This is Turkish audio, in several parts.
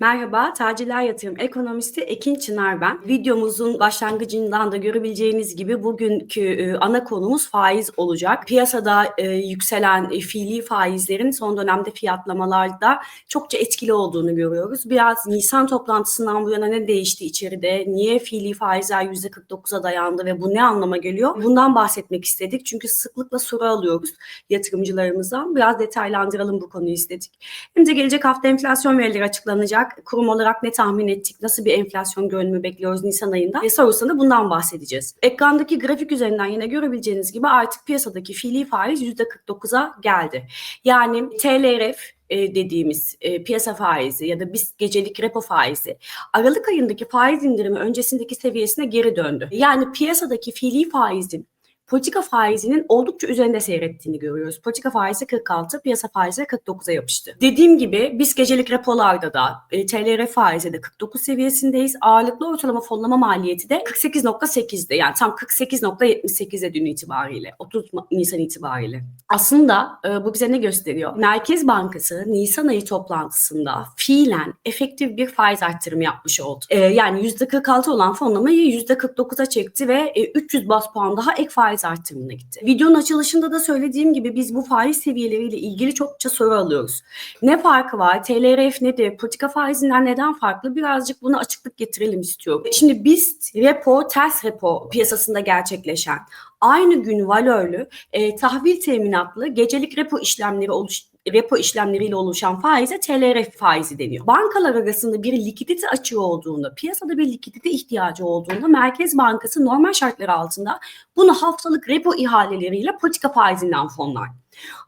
Merhaba, Tacirler Yatırım Ekonomisti Ekin Çınar ben. Videomuzun başlangıcından da görebileceğiniz gibi bugünkü e, ana konumuz faiz olacak. Piyasada e, yükselen e, fiili faizlerin son dönemde fiyatlamalarda çokça etkili olduğunu görüyoruz. Biraz Nisan toplantısından bu yana ne değişti içeride, niye fiili faizler %49'a dayandı ve bu ne anlama geliyor? Bundan bahsetmek istedik. Çünkü sıklıkla soru alıyoruz yatırımcılarımızdan. Biraz detaylandıralım bu konuyu istedik. Hem de gelecek hafta enflasyon verileri açıklanacak kurum olarak ne tahmin ettik, nasıl bir enflasyon görünümü bekliyoruz Nisan ayında e, sorusunda bundan bahsedeceğiz. Ekrandaki grafik üzerinden yine görebileceğiniz gibi artık piyasadaki fiili faiz %49'a geldi. Yani TLRF e, dediğimiz e, piyasa faizi ya da biz gecelik repo faizi Aralık ayındaki faiz indirimi öncesindeki seviyesine geri döndü. Yani piyasadaki fiili faizin politika faizinin oldukça üzerinde seyrettiğini görüyoruz. Politika faizi 46, piyasa faizi 49'a yapıştı. Dediğim gibi biz gecelik repolarda da e, TLR faizi de 49 seviyesindeyiz. Ağırlıklı ortalama fonlama maliyeti de 48.8'de yani tam 48.78'e dün itibariyle 30 Nisan itibariyle. Aslında e, bu bize ne gösteriyor? Merkez Bankası Nisan ayı toplantısında fiilen efektif bir faiz arttırımı yapmış oldu. E, yani %46 olan fonlamayı %49'a çekti ve e, 300 bas puan daha ek faiz artırımına gitti. Videonun açılışında da söylediğim gibi biz bu faiz seviyeleriyle ilgili çokça soru alıyoruz. Ne farkı var? TLRF nedir? Politika faizinden neden farklı? Birazcık buna açıklık getirelim istiyorum. Şimdi biz repo, ters repo piyasasında gerçekleşen aynı gün valörlü e, tahvil teminatlı gecelik repo işlemleri oluş repo işlemleriyle oluşan faize TLRF faizi deniyor. Bankalar arasında bir likidite açığı olduğunda, piyasada bir likidite ihtiyacı olduğunda Merkez Bankası normal şartlar altında bunu haftalık repo ihaleleriyle politika faizinden fonlar.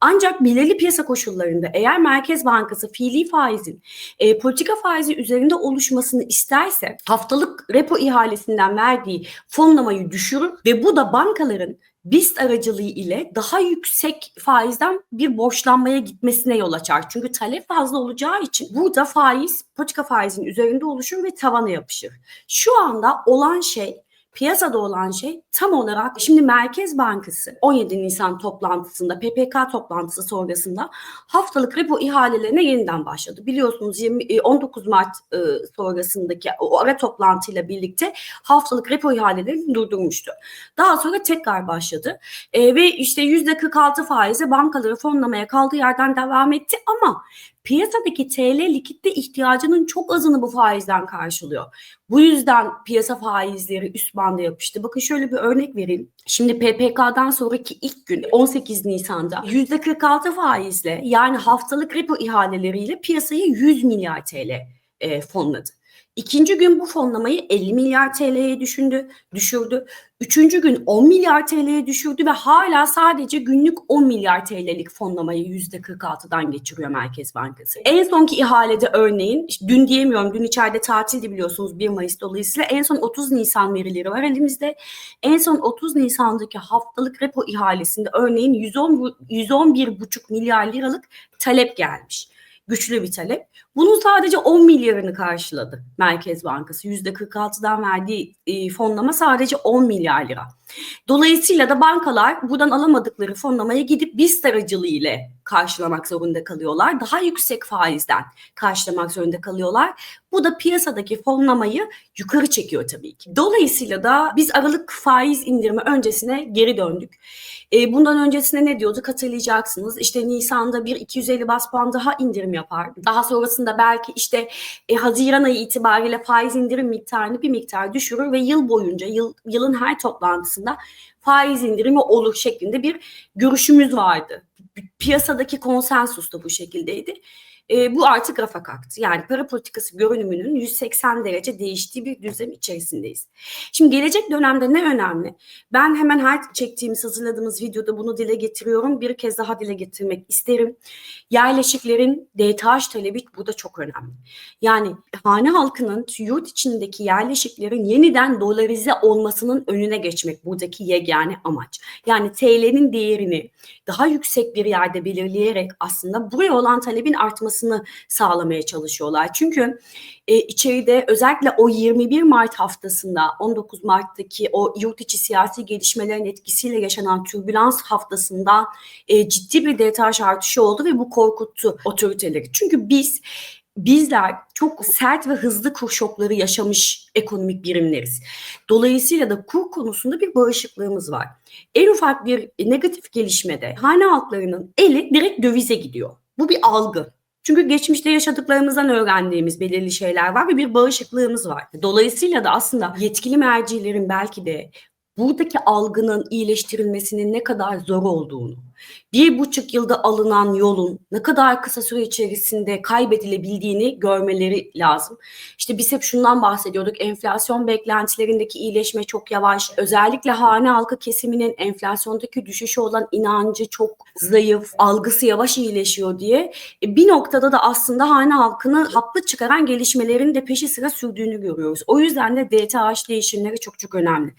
Ancak belirli piyasa koşullarında eğer Merkez Bankası fiili faizin e, politika faizi üzerinde oluşmasını isterse haftalık repo ihalesinden verdiği fonlamayı düşürür ve bu da bankaların BIST aracılığı ile daha yüksek faizden bir borçlanmaya gitmesine yol açar. Çünkü talep fazla olacağı için burada faiz politika faizin üzerinde oluşur ve tavana yapışır. Şu anda olan şey piyasada olan şey tam olarak şimdi Merkez Bankası 17 Nisan toplantısında PPK toplantısı sonrasında haftalık repo ihalelerine yeniden başladı. Biliyorsunuz 20, 19 e, Mart e, sonrasındaki o ara toplantıyla birlikte haftalık repo ihalelerini durdurmuştu. Daha sonra tekrar başladı e, ve işte %46 faize bankaları fonlamaya kaldığı yerden devam etti ama piyasadaki TL likitte ihtiyacının çok azını bu faizden karşılıyor. Bu yüzden piyasa faizleri üst banda yapıştı. Bakın şöyle bir örnek vereyim. Şimdi PPK'dan sonraki ilk gün 18 Nisan'da %46 faizle yani haftalık repo ihaleleriyle piyasayı 100 milyar TL e, fonladı. İkinci gün bu fonlamayı 50 milyar TL'ye düşündü, düşürdü. Üçüncü gün 10 milyar TL'ye düşürdü ve hala sadece günlük 10 milyar TL'lik fonlamayı %46'dan geçiriyor Merkez Bankası. En sonki ihalede örneğin, dün diyemiyorum, dün içeride tatildi biliyorsunuz 1 Mayıs dolayısıyla en son 30 Nisan verileri var elimizde. En son 30 Nisan'daki haftalık repo ihalesinde örneğin 110 111,5 milyar liralık talep gelmiş güçlü bir talep. Bunun sadece 10 milyarını karşıladı Merkez Bankası. %46'dan verdiği e, fonlama sadece 10 milyar lira. Dolayısıyla da bankalar buradan alamadıkları fonlamaya gidip BIST aracılığı ile karşılamak zorunda kalıyorlar. Daha yüksek faizden karşılamak zorunda kalıyorlar. Bu da piyasadaki fonlamayı yukarı çekiyor tabii ki. Dolayısıyla da biz Aralık faiz indirimi öncesine geri döndük. E, bundan öncesine ne diyorduk hatırlayacaksınız. İşte Nisan'da bir 250 bas puan daha indirim yapar. Daha sonrasında belki işte e, Haziran ayı itibariyle faiz indirim miktarını bir miktar düşürür ve yıl boyunca yıl, yılın her toplantısında faiz indirimi olur şeklinde bir görüşümüz vardı. Piyasadaki konsensus da bu şekildeydi e, bu artık rafa kalktı. Yani para politikası görünümünün 180 derece değiştiği bir düzlem içerisindeyiz. Şimdi gelecek dönemde ne önemli? Ben hemen her çektiğimiz, hazırladığımız videoda bunu dile getiriyorum. Bir kez daha dile getirmek isterim. Yerleşiklerin DTH talebi burada çok önemli. Yani hane halkının yurt içindeki yerleşiklerin yeniden dolarize olmasının önüne geçmek buradaki yegane amaç. Yani TL'nin değerini daha yüksek bir yerde belirleyerek aslında buraya olan talebin artması olmasını sağlamaya çalışıyorlar. Çünkü e, içeride özellikle o 21 Mart haftasında 19 Mart'taki o yurt içi siyasi gelişmelerin etkisiyle yaşanan türbülans haftasında e, ciddi bir DTH artışı oldu ve bu korkuttu otoriteleri. Çünkü biz bizler çok sert ve hızlı kur şokları yaşamış ekonomik birimleriz. Dolayısıyla da kur konusunda bir bağışıklığımız var. En ufak bir negatif gelişmede hane halklarının eli direkt dövize gidiyor. Bu bir algı. Çünkü geçmişte yaşadıklarımızdan öğrendiğimiz belirli şeyler var ve bir bağışıklığımız var. Dolayısıyla da aslında yetkili mercilerin belki de buradaki algının iyileştirilmesinin ne kadar zor olduğunu, bir buçuk yılda alınan yolun ne kadar kısa süre içerisinde kaybedilebildiğini görmeleri lazım. İşte biz hep şundan bahsediyorduk. Enflasyon beklentilerindeki iyileşme çok yavaş. Özellikle hane halkı kesiminin enflasyondaki düşüşe olan inancı çok zayıf, algısı yavaş iyileşiyor diye. E, bir noktada da aslında hane halkını haklı çıkaran gelişmelerin de peşi sıra sürdüğünü görüyoruz. O yüzden de DTH değişimleri çok çok önemli.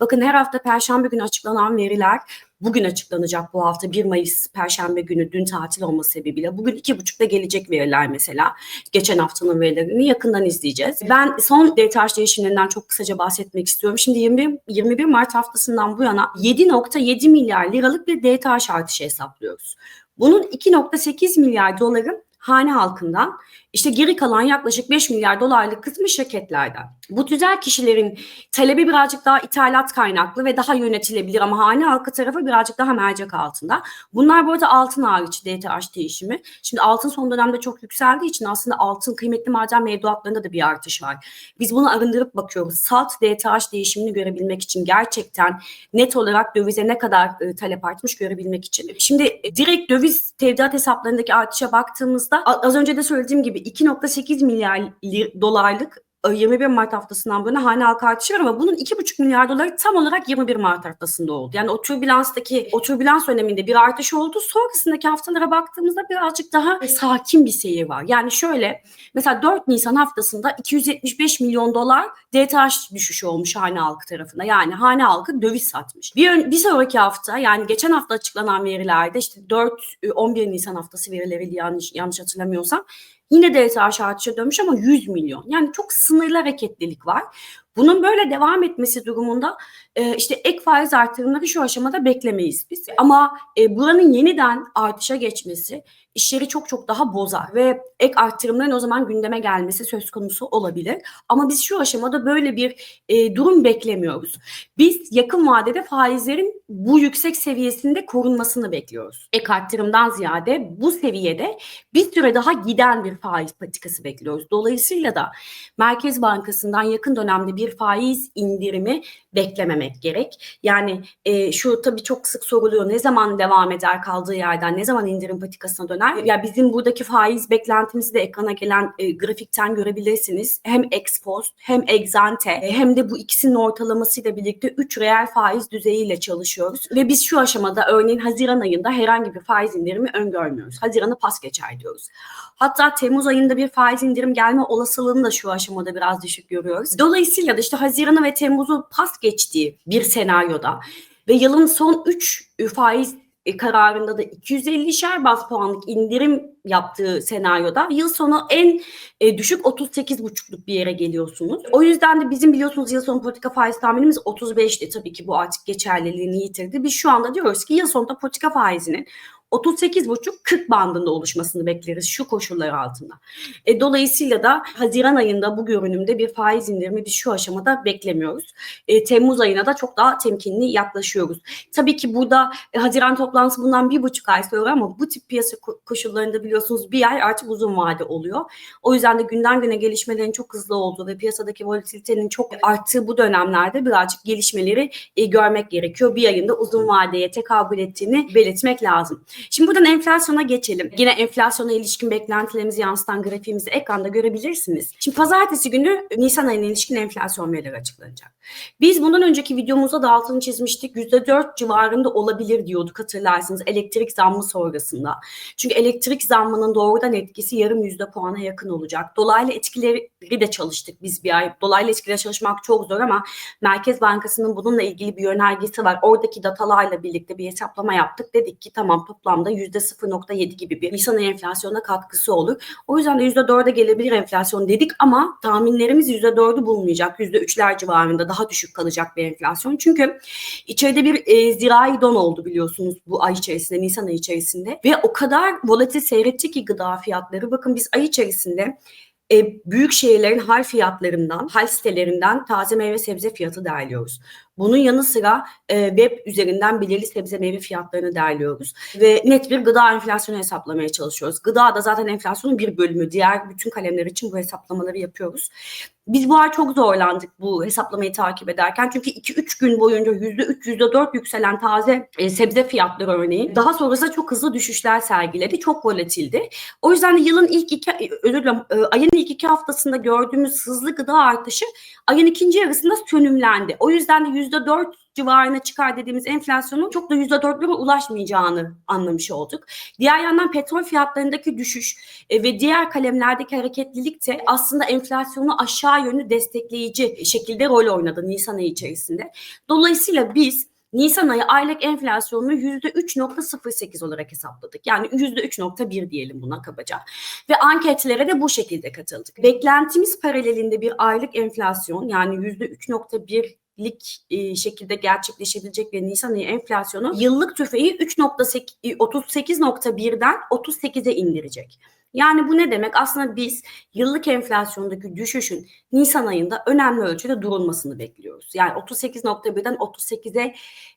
Bakın her hafta perşembe günü açıklanan veriler bugün açıklanacak bu hafta 1 Mayıs Perşembe günü dün tatil olması sebebiyle bugün iki buçukta gelecek veriler mesela. Geçen haftanın verilerini yakından izleyeceğiz. Ben son DTH değişimlerinden çok kısaca bahsetmek istiyorum. Şimdi 21, 21 Mart haftasından bu yana 7.7 milyar liralık bir DTH artışı hesaplıyoruz. Bunun 2.8 milyar doları hane halkından işte geri kalan yaklaşık 5 milyar dolarlık kısmı şirketlerden. Bu tüzel kişilerin talebi birazcık daha ithalat kaynaklı ve daha yönetilebilir ama hane halkı tarafı birazcık daha mercek altında. Bunlar bu arada altın hariç DTH değişimi. Şimdi altın son dönemde çok yükseldiği için aslında altın kıymetli maden mevduatlarında da bir artış var. Biz bunu arındırıp bakıyoruz. Salt DTH değişimini görebilmek için gerçekten net olarak dövize ne kadar e, talep artmış görebilmek için. Şimdi direkt döviz tevdiat hesaplarındaki artışa baktığımızda az önce de söylediğim gibi 2.8 milyar dolarlık 21 Mart haftasından bu yana hane halka artışı var ama bunun 2,5 milyar doları tam olarak 21 Mart haftasında oldu. Yani o türbülanstaki, o türbülans döneminde bir artış oldu. Sonrasındaki haftalara baktığımızda birazcık daha sakin bir seyir var. Yani şöyle mesela 4 Nisan haftasında 275 milyon dolar DTH düşüşü olmuş hane halkı tarafında. Yani hane halkı döviz satmış. Bir, bir sonraki hafta yani geçen hafta açıklanan verilerde işte 4-11 Nisan haftası verileri yanlış, yanlış hatırlamıyorsam Yine DSH artışa dönmüş ama 100 milyon. Yani çok sınırlı hareketlilik var. Bunun böyle devam etmesi durumunda e, işte ek faiz artırımları şu aşamada beklemeyiz biz. Ama e, buranın yeniden artışa geçmesi işleri çok çok daha bozar ve ek artırımların o zaman gündeme gelmesi söz konusu olabilir. Ama biz şu aşamada böyle bir e, durum beklemiyoruz. Biz yakın vadede faizlerin bu yüksek seviyesinde korunmasını bekliyoruz. Ek artırımdan ziyade bu seviyede bir süre daha giden bir faiz patikası bekliyoruz. Dolayısıyla da Merkez Bankası'ndan yakın dönemde bir faiz indirimi beklememek gerek. Yani e, şu tabii çok sık soruluyor ne zaman devam eder kaldığı yerden ne zaman indirim patikasına döner? Ya bizim buradaki faiz beklentimizi de ekrana gelen e, grafikten görebilirsiniz. Hem ex post hem exante e, hem de bu ikisinin ortalamasıyla birlikte 3 reel faiz düzeyiyle çalışıyoruz. Ve biz şu aşamada örneğin Haziran ayında herhangi bir faiz indirimi öngörmüyoruz. Haziran'ı pas geçer diyoruz. Hatta Temmuz ayında bir faiz indirim gelme olasılığını da şu aşamada biraz düşük görüyoruz. Dolayısıyla da işte Haziran'ı ve Temmuz'u pas geçtiği bir senaryoda ve yılın son 3 faiz e, kararında da 250'şer bas puanlık indirim yaptığı senaryoda yıl sonu en e, düşük 38,5'luk bir yere geliyorsunuz. O yüzden de bizim biliyorsunuz yıl sonu politika faiz tahminimiz 35'ti. Tabii ki bu artık geçerliliğini yitirdi. Biz şu anda diyoruz ki yıl sonunda politika faizinin 38,5-40 bandında oluşmasını bekleriz şu koşullar altında. E, dolayısıyla da Haziran ayında bu görünümde bir faiz indirimi biz şu aşamada beklemiyoruz. E, Temmuz ayına da çok daha temkinli yaklaşıyoruz. Tabii ki burada e, Haziran toplantısı bundan bir buçuk ay sonra ama bu tip piyasa koşullarında biliyorsunuz bir ay artık uzun vade oluyor. O yüzden de günden güne gelişmelerin çok hızlı olduğu ve piyasadaki volatilitenin çok arttığı bu dönemlerde birazcık gelişmeleri e, görmek gerekiyor. Bir ayında uzun vadeye tekabül ettiğini belirtmek lazım. Şimdi buradan enflasyona geçelim. Yine enflasyona ilişkin beklentilerimizi yansıtan grafiğimizi ekranda görebilirsiniz. Şimdi pazartesi günü Nisan ayına ilişkin enflasyon verileri açıklanacak. Biz bundan önceki videomuzda da altını çizmiştik. %4 civarında olabilir diyorduk hatırlarsınız elektrik zammı sonrasında. Çünkü elektrik zammının doğrudan etkisi yarım yüzde puana yakın olacak. Dolaylı etkileri de çalıştık biz bir ay. Dolaylı etkileri çalışmak çok zor ama Merkez Bankası'nın bununla ilgili bir yönergesi var. Oradaki datalarla birlikte bir hesaplama yaptık. Dedik ki tamam toplamda %0.7 gibi bir Nisan ayı enflasyonuna katkısı olur. O yüzden de %4'e gelebilir enflasyon dedik ama tahminlerimiz %4'ü bulmayacak. %3'ler civarında daha düşük kalacak bir enflasyon. Çünkü içeride bir e, zirai don oldu biliyorsunuz bu ay içerisinde, Nisan ayı içerisinde. Ve o kadar volatil seyretti ki gıda fiyatları. Bakın biz ay içerisinde e, büyük şehirlerin hal fiyatlarından, hal sitelerinden taze meyve sebze fiyatı derliyoruz. Bunun yanı sıra e, web üzerinden belirli sebze meyve fiyatlarını derliyoruz ve net bir gıda enflasyonu hesaplamaya çalışıyoruz. Gıda da zaten enflasyonun bir bölümü. Diğer bütün kalemler için bu hesaplamaları yapıyoruz. Biz bu ay çok zorlandık bu hesaplamayı takip ederken. Çünkü 2-3 gün boyunca %3, %4 yükselen taze e, sebze fiyatları örneğin daha sonrasında çok hızlı düşüşler sergiledi. Çok volatildi. O yüzden de yılın ilk iki, özür dilerim, e, ayın ilk iki haftasında gördüğümüz hızlı gıda artışı ayın ikinci yarısında sönümlendi. O yüzden de %4 civarına çıkar dediğimiz enflasyonun çok da %4'lere ulaşmayacağını anlamış olduk. Diğer yandan petrol fiyatlarındaki düşüş e, ve diğer kalemlerdeki hareketlilik de aslında enflasyonu aşağı yönlü destekleyici şekilde rol oynadı Nisan ayı içerisinde. Dolayısıyla biz Nisan ayı aylık enflasyonunu %3.08 olarak hesapladık. Yani %3.1 diyelim buna kabaca. Ve anketlere de bu şekilde katıldık. Beklentimiz paralelinde bir aylık enflasyon yani %3.1 lik e, şekilde gerçekleşebilecek bir Nisan ayı enflasyonu yıllık tüfeği 38.1'den 38'e indirecek. Yani bu ne demek? Aslında biz yıllık enflasyondaki düşüşün Nisan ayında önemli ölçüde durulmasını bekliyoruz. Yani 38.1'den 38'e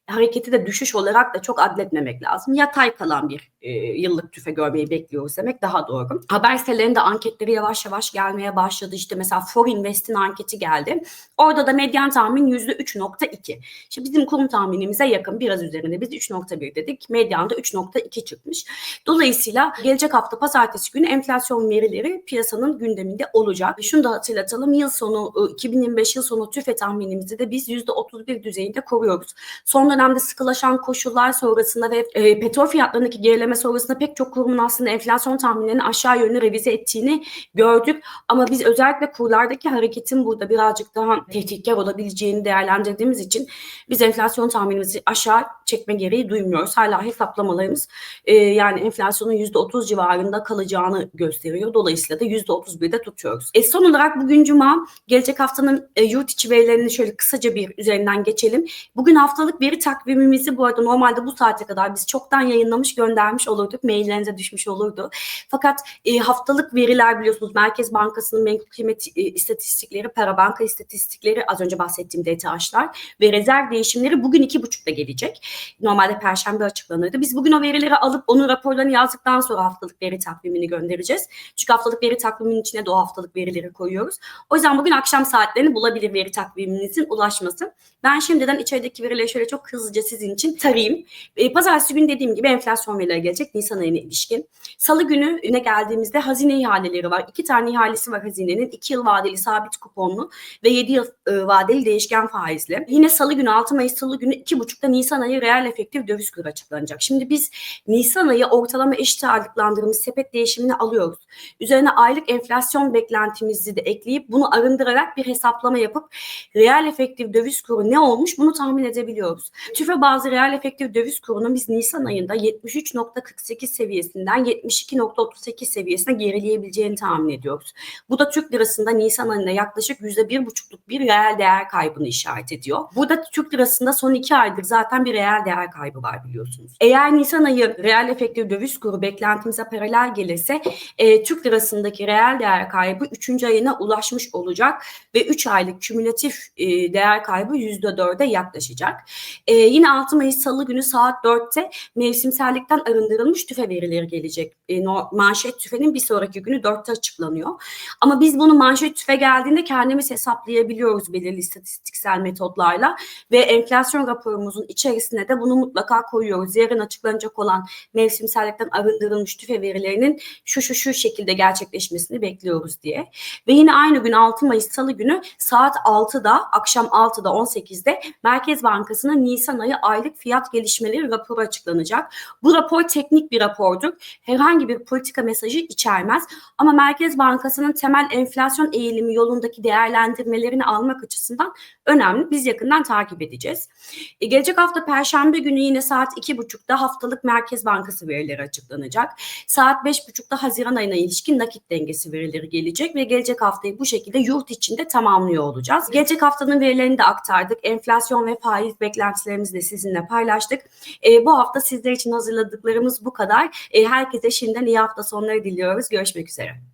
hareketi de düşüş olarak da çok adletmemek lazım. Yatay kalan bir e, yıllık tüfe görmeyi bekliyoruz demek daha doğru. Haber sitelerinde anketleri yavaş yavaş gelmeye başladı. İşte mesela For Invest'in anketi geldi. Orada da medyan tahmin %3.2. Şimdi bizim kurum tahminimize yakın biraz üzerinde biz 3.1 dedik. Medyanda 3.2 çıkmış. Dolayısıyla gelecek hafta pazartesi günü enflasyon verileri piyasanın gündeminde olacak. Şunu da hatırlatalım. Yıl sonu 2025 yıl sonu tüfe tahminimizi de biz %31 düzeyinde koruyoruz. Son dönemde sıkılaşan koşullar sonrasında ve e, petrol fiyatlarındaki gerileme sonrasında pek çok kurumun aslında enflasyon tahminlerini aşağı yönlü revize ettiğini gördük. Ama biz özellikle kurlardaki hareketin burada birazcık daha tehditkar olabileceğini değerlendirdiğimiz için biz enflasyon tahminimizi aşağı çekme gereği duymuyoruz. Hala hesaplamalarımız e, yani enflasyonun %30 civarında kalacağını gösteriyor. Dolayısıyla da %31'de tutuyoruz. E, son olarak bugün Cuma gelecek haftanın e, yurt içi verilerini şöyle kısaca bir üzerinden geçelim. Bugün haftalık veri takvimimizi bu arada normalde bu saate kadar biz çoktan yayınlamış göndermiş olurduk. Maillerinize düşmüş olurdu. Fakat e, haftalık veriler biliyorsunuz Merkez Bankası'nın menkul kıymet e, istatistikleri, para banka istatistikleri az önce bahsettiğim DTH'lar ve rezerv değişimleri bugün iki buçukta gelecek. Normalde perşembe açıklanırdı. Biz bugün o verileri alıp onun raporlarını yazdıktan sonra haftalık veri takvimini göndereceğiz. Çünkü haftalık veri takviminin içine de o haftalık verileri koyuyoruz. O yüzden bugün akşam saatlerini bulabilir veri takviminizin ulaşması. Ben şimdiden içerideki verileri şöyle çok hızlıca sizin için tarayayım. E, Pazartesi günü dediğim gibi enflasyon verileri gelecek Nisan ayına ilişkin. Salı günü ne geldiğimizde hazine ihaleleri var. İki tane ihalesi var hazinenin. iki yıl vadeli sabit kuponlu ve yedi yıl e, vadeli değişken faizli. Yine salı günü 6 Mayıs salı günü iki buçukta Nisan ayı reel efektif döviz kuru açıklanacak. Şimdi biz Nisan ayı ortalama eşit ağırlıklandırılmış sepet değişimini alıyoruz. Üzerine aylık enflasyon beklentimizi de ekleyip bunu arındırarak bir hesaplama yapıp reel efektif döviz kuru ne olmuş bunu tahmin edebiliyoruz. TÜFE bazı reel efektif döviz kurunun biz Nisan ayında 73.48 seviyesinden 72.38 seviyesine gerileyebileceğini tahmin ediyoruz. Bu da Türk lirasında Nisan ayında yaklaşık %1,5'luk bir reel değer kaybını işaret ediyor. Burada Türk lirasında son iki aydır zaten bir reel değer kaybı var biliyorsunuz. Eğer Nisan ayı reel efektif döviz kuru beklentimize paralel gelirse e, Türk lirasındaki reel değer kaybı 3. ayına ulaşmış olacak ve 3 aylık kümülatif e, değer kaybı %4'e yaklaşacak. E, yine 6 Mayıs Salı günü saat 4'te mevsimsellikten arındırılmış tüfe verileri gelecek. E, no, manşet tüfenin bir sonraki günü 4'te açıklanıyor. Ama biz bunu manşet tüfe geldiğinde kendimiz hesaplayabiliyoruz belirli istatistiksel metotlarla ve enflasyon raporumuzun içerisine de bunu mutlaka koyuyoruz. Yarın açıklanacak olan mevsimsellikten arındırılmış tüfe verilerinin şu şu şu şekilde gerçekleşmesini bekliyoruz diye. Ve yine aynı gün 6 Mayıs Salı günü saat 6'da akşam 6'da 18'de Merkez Bankası'nın Nisan ayı aylık fiyat gelişmeleri raporu açıklanacak. Bu rapor teknik bir rapordur. Herhangi bir politika mesajı içermez. Ama Merkez Bankası'nın temel enflasyon eğilimi yolundaki değerlendirmelerini almak açısından önemli. Biz yakından takip edeceğiz. E, gelecek hafta Perşembe günü yine saat 2.30'da haftalık Merkez Bankası verileri açıklanacak. Saat 5.30'da Haziran ayına ilişkin nakit dengesi verileri gelecek ve gelecek haftayı bu şekilde yurt içinde tamamlıyor olacağız. Gelecek haftanın verilerini de aktardık. Enflasyon ve faiz beklentilerimizi de sizinle paylaştık. E, bu hafta sizler için hazırladıklarımız bu kadar. E, herkese şimdiden iyi hafta sonları diliyoruz. Görüşmek üzere.